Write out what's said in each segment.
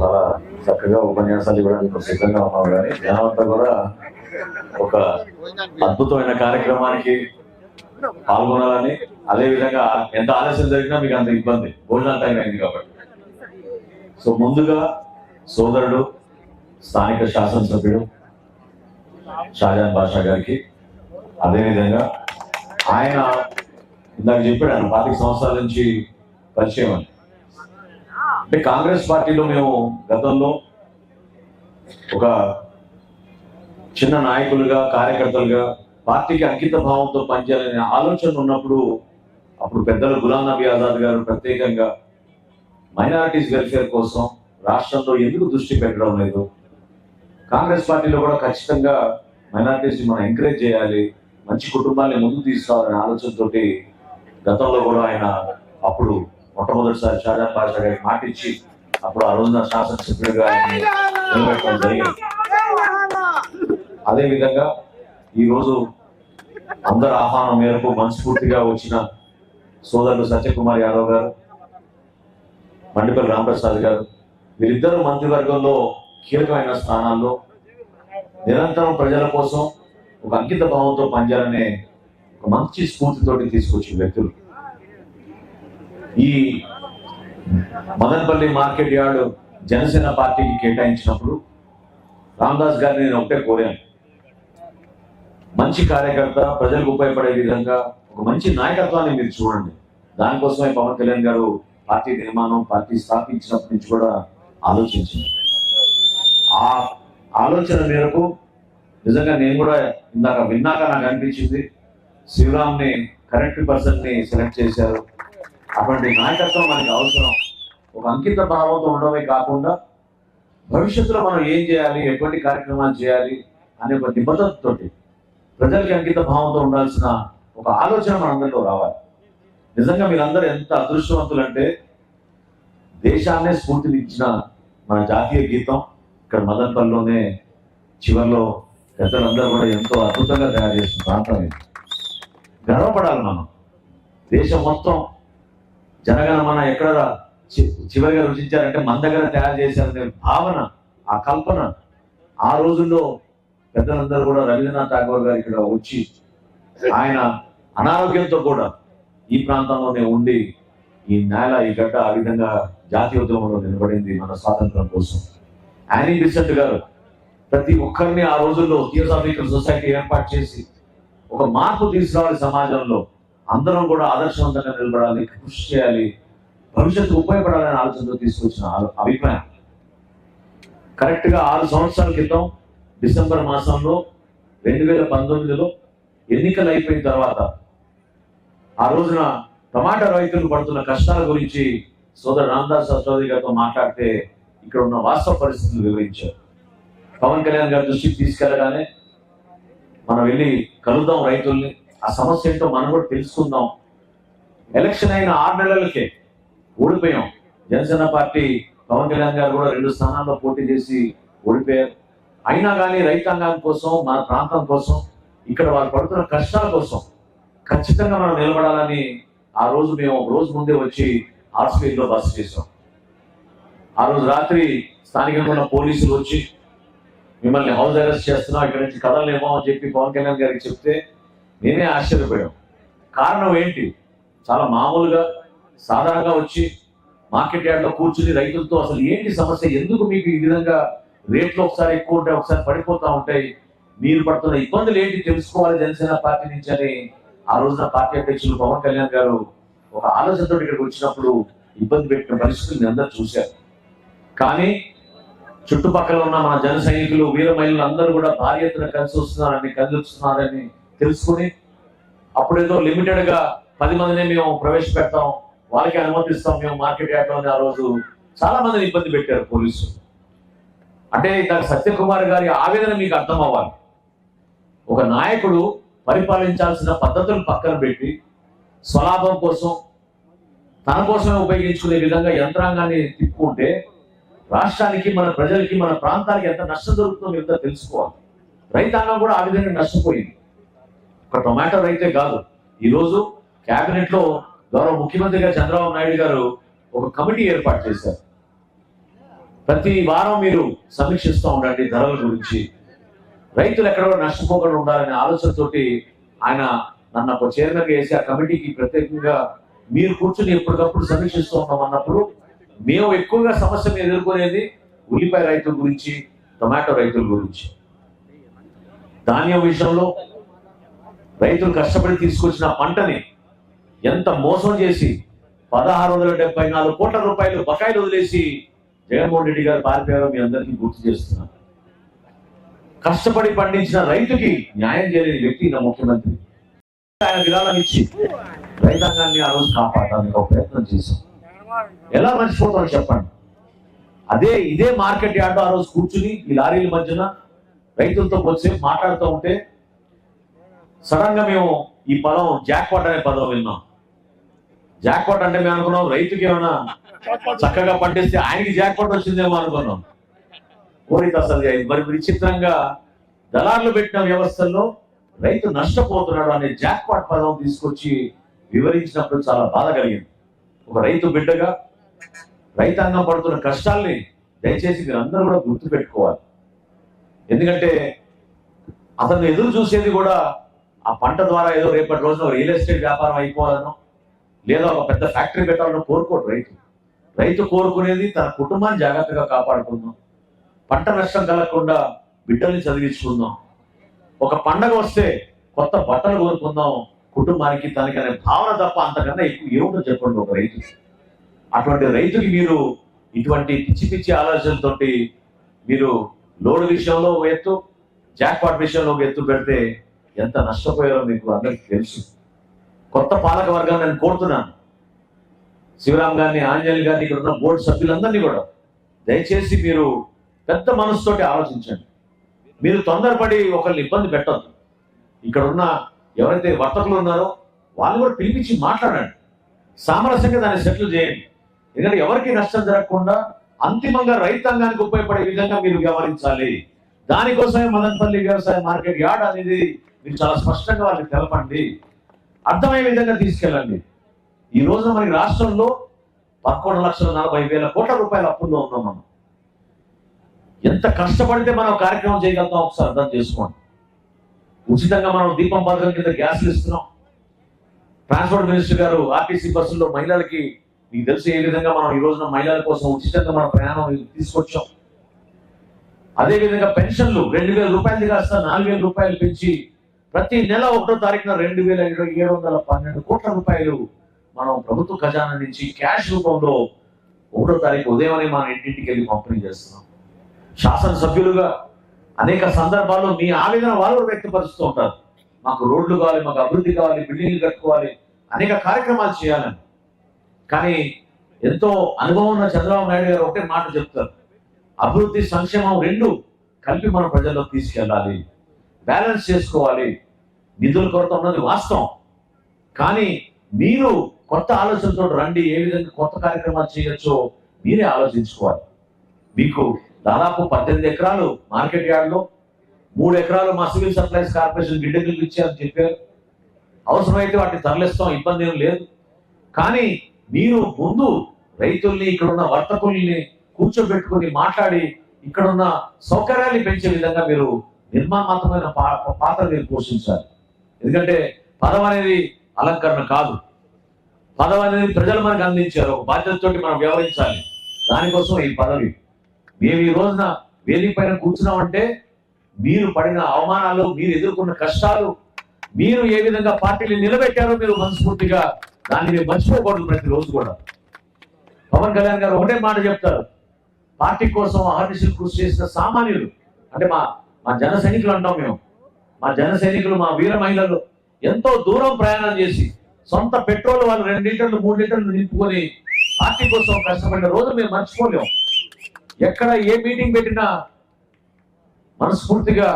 చాలా చక్కగా ఉపన్యాసాలు ఇవ్వడానికి సిద్ధంగా ఉన్నావు కానీ జనమంతా కూడా ఒక అద్భుతమైన కార్యక్రమానికి పాల్గొనాలని అదేవిధంగా ఎంత ఆలస్యం జరిగినా మీకు అంత ఇబ్బంది. భోజనాల టైం అయింది కాబట్టి. సో ముందుగా సోదరుడు స్థానిక శాసనసభ్యుడు షాజాన్ బాషా గారికి అదేవిధంగా ఆయన ఇందాక చెప్పాడు ఆయన పాతిక సంవత్సరాల నుంచి పరిచయం అని. అంటే కాంగ్రెస్ పార్టీలో మేము గతంలో ఒక చిన్న నాయకులుగా కార్యకర్తలుగా పార్టీకి అంకిత భావంతో పనిచేయాలనే ఆలోచన ఉన్నప్పుడు అప్పుడు పెద్దలు గులాం నబీ ఆజాద్ గారు ప్రత్యేకంగా మైనారిటీస్ వెల్ఫేర్ కోసం రాష్ట్రంలో ఎందుకు దృష్టి పెట్టడం లేదు? కాంగ్రెస్ పార్టీలో కూడా ఖచ్చితంగా మైనారిటీస్ మనం ఎంకరేజ్ చేయాలి మంచి కుటుంబాన్ని ముందుకు తీసుకోవాలనే ఆలోచనతోటి గతంలో కూడా ఆయన అప్పుడు మొట్టమొదటిసారి షాజా పాషా గారికి మాటిచ్చి అప్పుడు ఆ రోజున శాసనసభ్యుడిగా నిలబెట్టడం జరిగింది. అదే విధంగా ఈ రోజు అందరి ఆహ్వానం మేరకు మనస్ఫూర్తిగా వచ్చిన సోదరుడు సత్యకుమార్ యాదవ్ గారు మండిపల్లి రామప్రసాద్ గారు వీరిద్దరు మంత్రివర్గంలో కీలకమైన స్థానాల్లో నిరంతరం ప్రజల కోసం ఒక అంకిత భావంతో పనిచేయాలనే ఒక మంచి స్ఫూర్తితోటి తీసుకొచ్చిన వ్యక్తులు. ఈ మదనపల్లి మార్కెట్ యార్డ్ జనసేన పార్టీకి కేటాయించినప్పుడు రామదాస్ గారిని నేను ఒకటే కోరాను. మంచి కార్యకర్త ప్రజలకు ఉపయోగపడే విధంగా ఒక మంచి నాయకత్వాన్ని మీరు చూడండి. దానికోసమే పవన్ కళ్యాణ్ గారు పార్టీ నిర్మాణం పార్టీ స్థాపించినప్పటి నుంచి కూడా ఆలోచించింది. ఆ ఆలోచన మేరకు నిజంగా నేను కూడా ఇందాక విన్నాక నాకు అనిపించింది. శివరామ్ని కరెక్ట్ పర్సన్ని సెలెక్ట్ చేశారు. అటువంటి నాయకత్వం మనకి అవసరం. ఒక అంకిత భావంతో ఉండడమే కాకుండా భవిష్యత్తులో మనం ఏం చేయాలి ఎటువంటి కార్యక్రమాలు చేయాలి అనే ఒక నిబద్ధతతోటి ప్రజలకి అంకిత భావంతో ఉండాల్సిన ఒక ఆలోచన మనందరిలో రావాలి. నిజంగా మీరందరూ ఎంత అదృష్టవంతులంటే దేశాన్నే స్ఫూర్తినిచ్చిన మన జాతీయ గీతం ఇక్కడ మదన్పల్లిలోనే చివరిలో పెద్దలందరూ కూడా ఎంతో అద్భుతంగా తయారు చేసిన ప్రాంతం ఇది. గర్వపడాలి మనం. దేశం మొత్తం జనగణమన ఎక్కడ చివరిగా రుచించారంటే మన దగ్గర తయారు చేశారనే భావన ఆ కల్పన. ఆ రోజుల్లో పెద్దలందరూ కూడా రవీంద్రనాథ్ ఠాగూర్ గారు ఇక్కడ వచ్చి ఆయన అనారోగ్యంతో కూడా ఈ ప్రాంతంలోనే ఉండి ఈ నేల ఈ గడ్డ ఆ విధంగా జాతీయ ఉద్యమంలో నిలబడింది మన స్వాతంత్రం కోసం. యానీ బిసెంట్ గారు ప్రతి ఒక్కరిని ఆ రోజుల్లో థియోసాఫికల్ సొసైటీ ఏర్పాటు చేసి ఒక మార్పు తీసుకురావాలి సమాజంలో. అందరం కూడా ఆదర్శవంతంగా నిలబడాలి కృషి చేయాలి భవిష్యత్తు ఉపయోగపడాలనే ఆలోచనతో తీసుకొచ్చిన అభిప్రాయం. కరెక్ట్గా ఆరు సంవత్సరాల క్రితం డిసెంబర్ మాసంలో రెండు వేల పంతొమ్మిదిలో ఎన్నికలు అయిపోయిన తర్వాత ఆ రోజున టమాటా రైతులు పడుతున్న కష్టాల గురించి సోదరు రామదాస్ చౌదరి గారితో మాట్లాడితే ఇక్కడ ఉన్న వాస్తవ పరిస్థితులు వివరించారు. పవన్ కళ్యాణ్ గారి దృష్టికి తీసుకెళ్ళగానే మనం వెళ్ళి కలుద్దాం రైతుల్ని. ఆ సమస్య ఏంటో మనం కూడా తెలుసుకుందాం. ఎలక్షన్ అయిన ఆరు నెలలకే ఓడిపోయాం. జనసేన పార్టీ పవన్ కళ్యాణ్ గారు కూడా రెండు స్థానాల్లో పోటీ చేసి ఓడిపోయారు. అయినా కానీ రైతాంగం కోసం మన ప్రాంతం కోసం ఇక్కడ వారు పడుతున్న కష్టాల కోసం ఖచ్చితంగా మనం నిలబడాలని ఆ రోజు మేము ఒక రోజు ముందే వచ్చి హాస్పిటల్లో బస చేసాం ఆ రోజు రాత్రి స్థానికంగా ఉన్న పోలీసులు వచ్చి మిమ్మల్ని హౌస్ అరెస్ట్ చేస్తున్నాం ఇక్కడ నుంచి కదలలేమో అని చెప్పి పవన్ కళ్యాణ్ గారికి చెప్తే నేనే ఆశ్చర్యపోయాం కారణం ఏంటి? చాలా మామూలుగా సాధారణంగా వచ్చి మార్కెట్ యార్డ్లో కూర్చుని రైతులతో అసలు ఏంటి సమస్య? ఎందుకు మీకు ఈ విధంగా రేట్లు ఒకసారి ఎక్కువ ఉంటాయి ఒకసారి పడిపోతూ ఉంటాయి? మీరు పడుతున్న ఇబ్బందులు ఏంటి? తెలుసుకోవాలి జనసేన పార్టీ నుంచి అని ఆ రోజున పార్టీ అధ్యక్షులు పవన్ కళ్యాణ్ గారు ఒక ఆలోచనతో ఇక్కడికి వచ్చినప్పుడు ఇబ్బంది పెట్టిన పరిస్థితులు అందరూ చూశారు. కానీ చుట్టుపక్కల ఉన్న మన జన సైనికులు వీర మహిళలు అందరూ కూడా భారీ ఎత్తున కలిసి వస్తున్నారని కలిసి వస్తున్నారని తెలుసుకుని అప్పుడేదో లిమిటెడ్గా పది మందిని మేము ప్రవేశపెడతాం వాళ్ళకి అనుమతిస్తాం మేము మార్కెట్ యార్డ్ ఆ రోజు చాలా మందిని ఇబ్బంది పెట్టారు పోలీసులు. అంటే ఇందాక సత్యకుమార్ గారి ఆవేదన మీకు అర్థం అవ్వాలి. ఒక నాయకుడు పరిపాలించాల్సిన పద్ధతులు పక్కన పెట్టి స్వలాభం కోసం తన కోసమే ఉపయోగించుకునే విధంగా యంత్రాంగాన్ని తిప్పుకుంటే రాష్ట్రానికి మన ప్రజలకి మన ప్రాంతానికి ఎంత నష్టం జరుగుతుందో మీరు తెలుసుకోవాలి. రైతాంగం కూడా ఆ విధంగా నష్టపోయింది. ఒక టొమాటో రైతే కాదు. ఈ రోజు కేబినెట్లో గౌరవ ముఖ్యమంత్రిగా చంద్రబాబు నాయుడు గారు ఒక కమిటీ ఏర్పాటు చేశారు. ప్రతి వారం మీరు సమీక్షిస్తూ ఉండండి ధరల గురించి. రైతులు ఎక్కడ కూడా నష్టపోకుండా ఉండాలనే ఆలోచనతోటి ఆయన నన్ను ఒక చైర్మన్ వేసి ఆ కమిటీకి ప్రత్యేకంగా మీరు కూర్చుని ఎప్పటికప్పుడు సమీక్షిస్తూ ఉన్నాం అన్నప్పుడు మేము ఎక్కువగా సమస్య మీద ఎదుర్కొనేది ఉల్లిపాయ రైతుల గురించి టొమాటో రైతుల గురించి. ధాన్యం విషయంలో రైతులు కష్టపడి తీసుకొచ్చిన పంటని ఎంత మోసం చేసి పదహారు వందల డెబ్బై నాలుగు కోట్ల రూపాయలు బకాయిలు వదిలేసి జగన్మోహన్ రెడ్డి గారు పారిపోయారో మీ అందరికీ గుర్తు చేస్తున్నాను. కష్టపడి పండించిన రైతుకి న్యాయం చేయలేని వ్యక్తి నా ముఖ్యమంత్రి. ఆయన విరాళం ఇచ్చి రైతాంగాన్ని ఆ రోజు కాపాడడానికి ఒక ప్రయత్నం చేశాం. ఎలా మర్చిపోతాం చెప్పండి. అదే ఇదే మార్కెట్ యార్డ్ ఆ రోజు కూర్చుని ఈ లారీల మధ్యన రైతులతో కొద్దిసేపు మాట్లాడుతూ ఉంటే సడన్గా మేము ఈ పదం జాక్పాట్ అనే పదం విన్నాం. జాక్పాట్ అంటే మేము అనుకున్నాం రైతుకి ఏమైనా చక్కగా పండిస్తే ఆయనకి జాక్పాట్ వచ్చిందేమో అనుకున్నాం. కోరిక అసలు ఇది మరి విచిత్రంగా దళార్లు పెట్టిన వ్యవస్థల్లో రైతు నష్టపోతున్నాడు అనే జాక్పాట్ పదం తీసుకొచ్చి వివరించినప్పుడు చాలా బాధ కలిగింది. ఒక రైతు బిడ్డగా రైతాంగం పడుతున్న కష్టాల్ని దయచేసి మీరు అందరూ కూడా గుర్తు పెట్టుకోవాలి ఎందుకంటే అతను ఎదురు చూసేది కూడా ఆ పంట ద్వారా ఏదో రేపటి రోజున రియల్ ఎస్టేట్ వ్యాపారం అయిపోవాలనో లేదా ఒక పెద్ద ఫ్యాక్టరీ పెట్టాలనో కోరుకోడు రైతు. రైతు కోరుకునేది తన కుటుంబాన్ని జాగ్రత్తగా కాపాడుకుందాం. పంట నష్టం కలగకుండా బిడ్డల్ని చదివించుకుందాం. ఒక పండగ వస్తే కొత్త బట్టలు కోరుకుందాం కుటుంబానికి తనకి అనే భావన తప్ప అంతకన్నా ఎక్కువ ఏముందో చెప్పండి ఒక రైతు. అటువంటి రైతుకి మీరు ఇటువంటి పిచ్చి పిచ్చి ఆలోచనలతోటి మీరు లోడ్ విషయంలో ఒక ఎత్తు జాక్పాట్ విషయంలో ఒక ఎత్తు పెడితే ఎంత నష్టపోయారో మీకు అందరికీ తెలుసు. కొత్త పాలక వర్గాన్ని నేను కోరుతున్నాను. శివరాం గారిని ఆంజనేయులు గారిని ఇక్కడ ఉన్న బోర్డు సభ్యులందరినీ కూడా దయచేసి మీరు పెద్ద మనసుతోటి ఆలోచించండి. మీరు తొందరపడి ఒకరిని ఇబ్బంది పెట్టద్దు. ఇక్కడ ఉన్న ఎవరైతే వర్తకులు ఉన్నారో వాళ్ళు కూడా పిలిపించి మాట్లాడండి. సామరస్యంగా దాన్ని సెటిల్ చేయండి. ఎందుకంటే ఎవరికి నష్టం జరగకుండా అంతిమంగా రైతాంగానికి ఉపయోగపడే విధంగా మీరు వ్యవహరించాలి. దానికోసమే మదనపల్లి వ్యవసాయ మార్కెట్ యార్డ్ అనేది మీరు చాలా స్పష్టంగా వాళ్ళకి తెలపండి. అర్థమయ్యే విధంగా తీసుకెళ్ళండి. ఈ రోజున మనకి రాష్ట్రంలో పదకొండు లక్షల నలభై వేల కోట్ల రూపాయల అప్పుల్లో ఉన్నాం మనం. ఎంత కష్టపడితే మనం కార్యక్రమం చేయగలుగుతాం ఒకసారి అర్థం చేసుకోండి. ఉచితంగా మనం దీపం పథకం కింద గ్యాస్లు ఇస్తున్నాం. ట్రాన్స్పోర్ట్ మినిస్టర్ గారు ఆర్టీసీ బస్సుల్లో మహిళలకి మీకు తెలుసు ఏ విధంగా మనం ఈ రోజున మహిళల కోసం ఉచితంగా మన ప్రయాణం తీసుకొచ్చాం. అదేవిధంగా పెన్షన్లు రెండు వేల రూపాయలు కాస్త నాలుగు వేల రూపాయలు పెంచి ప్రతి నెల ఒకటో తారీఖున రెండు వేల ఏడు వందల పన్నెండు కోట్ల రూపాయలు మనం ప్రభుత్వ ఖజానా నుంచి క్యాష్ రూపంలో ఒకటో తారీఖు ఉదయమనే మన ఇంటింటికి వెళ్ళి పంపిణీ చేస్తున్నాం. శాసనసభ్యులుగా అనేక సందర్భాల్లో మీ ఆవేదన వాళ్ళు వ్యక్తపరుస్తూ ఉంటారు. మాకు రోడ్లు కావాలి మాకు అభివృద్ధి కావాలి బిల్డింగ్లు కట్టుకోవాలి అనేక కార్యక్రమాలు చేయాలని. కానీ ఎంతో అనుభవం ఉన్న చంద్రబాబు నాయుడు గారు ఒకటే మాట చెప్తారు. అభివృద్ధి సంక్షేమం రెండు కలిపి మన ప్రజల్లో తీసుకెళ్ళాలి. బ్యాలెన్స్ చేసుకోవాలి. నిధుల కొరత ఉన్నది వాస్తవం. కానీ మీరు కొత్త ఆలోచనతో రండి ఏ విధంగా కొత్త కార్యక్రమాలు చేయొచ్చో మీరే ఆలోచించుకోవాలి. మీకు దాదాపు పద్దెనిమిది ఎకరాలు మార్కెట్ యార్డ్లో మూడు ఎకరాలు మా సివిల్ సప్లైస్ కార్పొరేషన్ బిల్డింగ్లు ఇచ్చారని చెప్పారు. అవసరమైతే వాటిని తరలిస్తాం ఇబ్బంది ఏం లేదు. కానీ మీరు ముందు రైతుల్ని ఇక్కడ ఉన్న వర్తకుల్ని కూర్చోబెట్టుకుని మాట్లాడి ఇక్కడ ఉన్న సౌకర్యాన్ని పెంచే విధంగా మీరు నిర్మాణాత్మకమైన పాత్ర మీరు పోషించాలి. ఎందుకంటే పదం అనేది అలంకరణ కాదు. పదం అనేది ప్రజలు మనకు అందించారు. ఒక బాధ్యతతోటి మనం వ్యవహరించాలి. దానికోసం ఈ పదవి మేము ఈ రోజున వేదిక పైన కూర్చున్నామంటే మీరు పడిన అవమానాలు మీరు ఎదుర్కొన్న కష్టాలు మీరు ఏ విధంగా పార్టీని నిలబెట్టారో మీరు మనస్ఫూర్తిగా దాన్ని మీరు మర్చిపోకూడదు ప్రతిరోజు కూడా. పవన్ కళ్యాణ్ గారు ఒకటే మాట చెప్తారు. పార్టీ కోసం అహర్నిశలు కృషి చేసిన సామాన్యులు అంటే మా మా జన సైనికులు అంటాం మేము. మా జన సైనికులు మా వీర మహిళలు ఎంతో దూరం ప్రయాణం చేసి సొంత పెట్రోల్ వాళ్ళు రెండు లీటర్లు మూడు లీటర్లు నింపుకొని పార్టీ కోసం కష్టపడిన రోజు మేము మర్చిపోలేం. ఎక్కడ ఏ మీటింగ్ పెట్టినా మనస్ఫూర్తిగా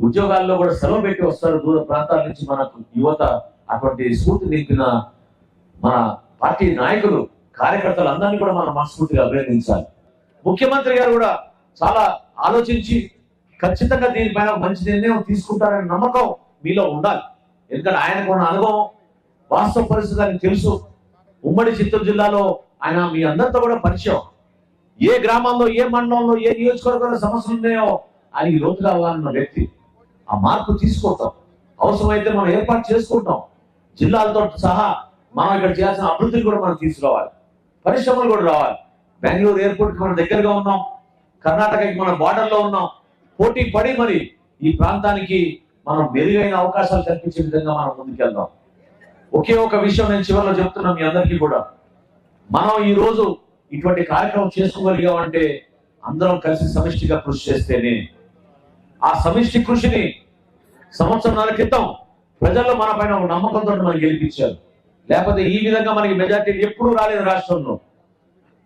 ఉద్యోగాల్లో కూడా సెలవు పెట్టి వస్తారు దూర ప్రాంతాల నుంచి మనకు యువత అటువంటి స్ఫూర్తి నింపిన మన పార్టీ నాయకులు కార్యకర్తలు అందరినీ కూడా మనం మనస్ఫూర్తిగా అభినందించాలి. ముఖ్యమంత్రి గారు కూడా చాలా ఆలోచించి ఖచ్చితంగా దీనిపైన మంచి నిర్ణయం తీసుకుంటారనే నమ్మకం మీలో ఉండాలి. ఎందుకంటే ఆయనకు ఉన్న అనుభవం వాస్తవ పరిస్థితి ఆయనకు తెలుసు. ఉమ్మడి చిత్తూరు జిల్లాలో ఆయన మీ అందరితో కూడా పరిచయం. ఏ గ్రామంలో ఏ మండలంలో ఏ నియోజకవర్గంలో సమస్యలు ఉన్నాయో అని ఈ అవగాహన కావాలన్న వ్యక్తి. ఆ మార్పు తీసుకుంటాం అవసరమైతే మనం ఏర్పాటు చేసుకుంటాం. జిల్లాలతో సహా మనం ఇక్కడ చేయాల్సిన అభివృద్ధిని కూడా మనం తీసుకురావాలి. పరిశ్రమలు కూడా రావాలి. బెంగళూరు ఎయిర్పోర్ట్కి మనం దగ్గరగా ఉన్నాం. కర్ణాటకకి మన బార్డర్లో ఉన్నాం. పోటీ పడి మరి ఈ ప్రాంతానికి మనం మెరుగైన అవకాశాలు కల్పించే విధంగా మనం ముందుకెళ్దాం. ఒకే ఒక విషయం నేను చివరిలో చెప్తున్నా మీ అందరికీ కూడా. మనం ఈ రోజు ఇటువంటి కార్యక్రమం చేసుకోగలిగామంటే అందరం కలిసి సమిష్టిగా కృషి చేస్తేనే. ఆ సమిష్టి కృషిని సంవత్సరాల క్రితం ప్రజల్లో మన పైన ఒక నమ్మకంతో మనకి గెలిపించారు. లేకపోతే ఈ విధంగా మనకి మెజార్టీ ఎప్పుడూ రాలేదు రాష్ట్రంలో.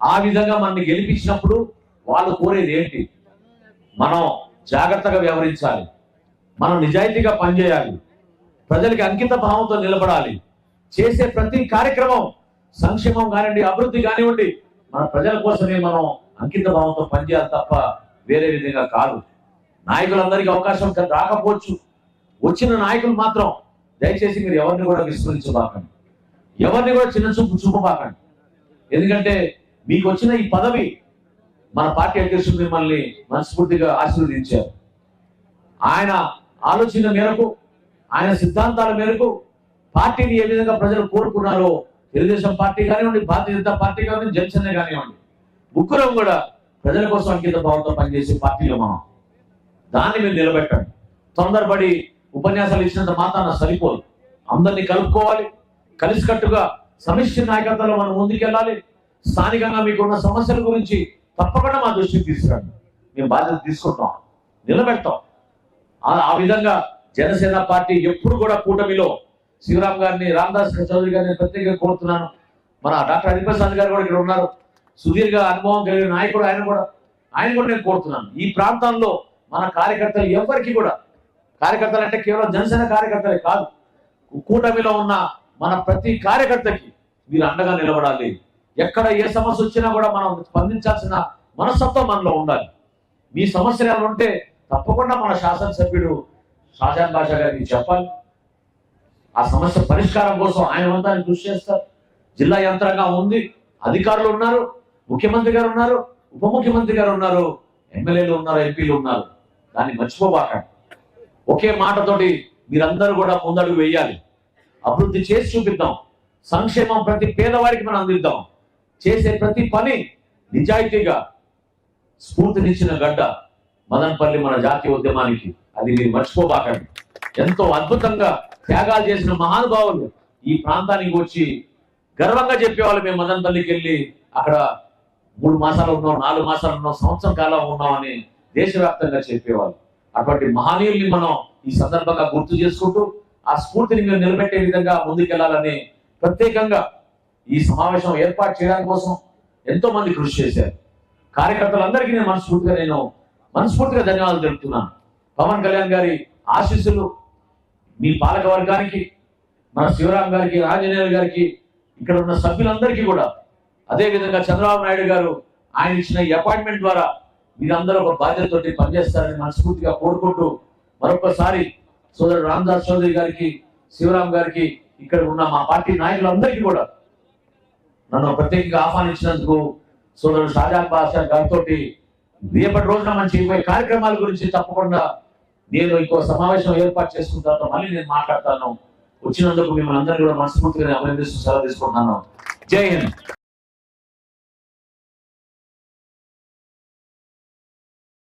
ఆ విధంగా మనని గెలిపించినప్పుడు వాళ్ళు కోరేది ఏంటి? మనం జాగ్రత్తగా వ్యవహరించాలి. మనం నిజాయితీగా పనిచేయాలి. ప్రజలకి అంకిత భావంతో నిలబడాలి. చేసే ప్రతి కార్యక్రమం సంక్షేమం కానివ్వండి అభివృద్ధి కానివ్వండి మన ప్రజల కోసమే మనం అంకిత భావంతో పనిచేయాలి తప్ప వేరే విధంగా కాదు. నాయకులందరికీ అవకాశం రాకపోవచ్చు. వచ్చిన నాయకులు మాత్రం దయచేసి మీరు ఎవరిని కూడా విస్మరించబాకండి. ఎవరిని కూడా చిన్న చూపు చూపబాకండి. ఎందుకంటే మీకు వచ్చిన ఈ పదవి మన పార్టీ అధ్యక్షుడు మిమ్మల్ని మనస్ఫూర్తిగా ఆశీర్వదించారు. ఆయన ఆలోచన మేరకు ఆయన సిద్ధాంతాల మేరకు పార్టీని ఏ విధంగా ప్రజలు కోరుకున్నారో తెలుగుదేశం పార్టీ కానివ్వండి భారతీయ జనతా పార్టీ కానివ్వండి జనసేన కానివ్వండి ముగ్గురం కూడా ప్రజల కోసం అంకిత భావంతో పనిచేసే పార్టీలో మనం. దాన్ని మీరు నిలబెట్టండి. తొందరపడి ఉపన్యాసాలు ఇచ్చినంత మాత్రాన సరిపోదు. అందరినీ కలుపుకోవాలి. కలిసికట్టుగా సమిష్టి నాయకత్వంలో మనం ముందుకెళ్ళాలి. స్థానికంగా మీకున్న సమస్యల గురించి తప్పకుండా మా దృష్టికి తీసుకురండి. మేము బాధ్యత తీసుకుంటాం. నిలబెడతాం. ఆ- ఆ విధంగా జనసేన పార్టీ ఎప్పుడు కూడా కూటమిలో శివరామ్ గారిని రామదాస్ చౌదరి గారిని ప్రత్యేకంగా కోరుతున్నాను. మన డాక్టర్ హరిప్రసాద్ గారు కూడా ఇక్కడ ఉన్నారు. సుదీర్ఘ అనుభవం కలిగిన నాయకుడు ఆయన కూడా. ఆయన కూడా నేను కోరుతున్నాను. ఈ ప్రాంతంలో మన కార్యకర్తలు ఎవరికి కూడా కార్యకర్తలు అంటే కేవలం జనసేన కార్యకర్తలే కాదు కూటమిలో ఉన్న మన ప్రతి కార్యకర్తకి మీరు అండగా నిలబడాలి. ఎక్కడ ఏ సమస్య వచ్చినా కూడా మనం స్పందించాల్సిన మనస్తత్వం మనలో ఉండాలి. మీ సమస్యలు ఏమైనా ఉంటే తప్పకుండా మన శాసనసభ్యుడు షాజాన్ బాషా గారికి చెప్పాలి. ఆ సమస్య పరిష్కారం కోసం ఆయన వంతా కృషి చేస్తారు. జిల్లా యంత్రాంగం ఉంది. అధికారులు ఉన్నారు. ముఖ్యమంత్రి గారు ఉన్నారు. ఉప ముఖ్యమంత్రి గారు ఉన్నారు. ఎమ్మెల్యేలు ఉన్నారు ఎంపీలు ఉన్నారు. దాన్ని మర్చిపోబాకండి. ఒకే మాటతోటి మీరందరూ కూడా ముందడుగు వేయాలి. అభివృద్ధి చేసి చూపిద్దాం. సంక్షేమం ప్రతి పేదవాడికి మనం అందిద్దాం. చేసే ప్రతి పని నిజాయితీగా స్ఫూర్తినిచ్చిన గడ్డ మదనపల్లి మన జాతీయ ఉద్యమానికి. అది మీరు మర్చిపోబాకండి. ఎంతో అద్భుతంగా త్యాగాలు చేసిన మహానుభావులు ఈ ప్రాంతానికి వచ్చి గర్వంగా చెప్పేవాళ్ళు మేము మదనపల్లికి వెళ్ళి అక్కడ మూడు మాసాలు ఉన్నాం నాలుగు మాసాలు ఉన్నాం సంవత్సరం కాలం ఉన్నామని దేశవ్యాప్తంగా చెప్పేవాళ్ళు. అటువంటి మహనీయుల్ని మనం ఈ సందర్భంగా గుర్తు చేసుకుంటూ ఆ స్ఫూర్తిని మేము నిలబెట్టే విధంగా ముందుకెళ్ళాలని ప్రత్యేకంగా ఈ సమావేశం ఏర్పాటు చేయడానికి కోసం ఎంతో మంది కృషి చేశారు. కార్యకర్తలందరికీ నేను మనస్ఫూర్తిగా నేను మనస్ఫూర్తిగా ధన్యవాదాలు తెలుపుతున్నాను. పవన్ కళ్యాణ్ గారి ఆశీస్సులు మీ పాలక వర్గానికి మన శివరాం గారికి ఆంజనేయులు గారికి ఇక్కడ ఉన్న సభ్యులందరికీ కూడా. అదేవిధంగా చంద్రబాబు నాయుడు గారు ఆయన ఇచ్చిన ఈ అపాయింట్మెంట్ ద్వారా మీరందరూ ఒక బాధ్యతతోటి పనిచేస్తారని మనస్ఫూర్తిగా కోరుకుంటూ మరొకసారి సోదరుడు రామదాస్ చౌదరి గారికి శివరాం గారికి ఇక్కడ ఉన్న మా పార్టీ నాయకులందరికీ కూడా నన్ను ప్రత్యేకంగా ఆహ్వానించినందుకు సోదరుడు షాజాన్ బాషా గారితో రేపటి రోజున మనం చేయబోయే కార్యక్రమాల గురించి తప్పకుండా నేను ఇంకో సమావేశం ఏర్పాటు చేసుకున్న తర్వాత మళ్ళీ నేను మాట్లాడతాను. వచ్చినందుకు మిమ్మల్ని అందరినీ కూడా మనస్ఫూర్తిగా అభినందిస్తూ సెలవు తీసుకుంటున్నాను. జై హింద్.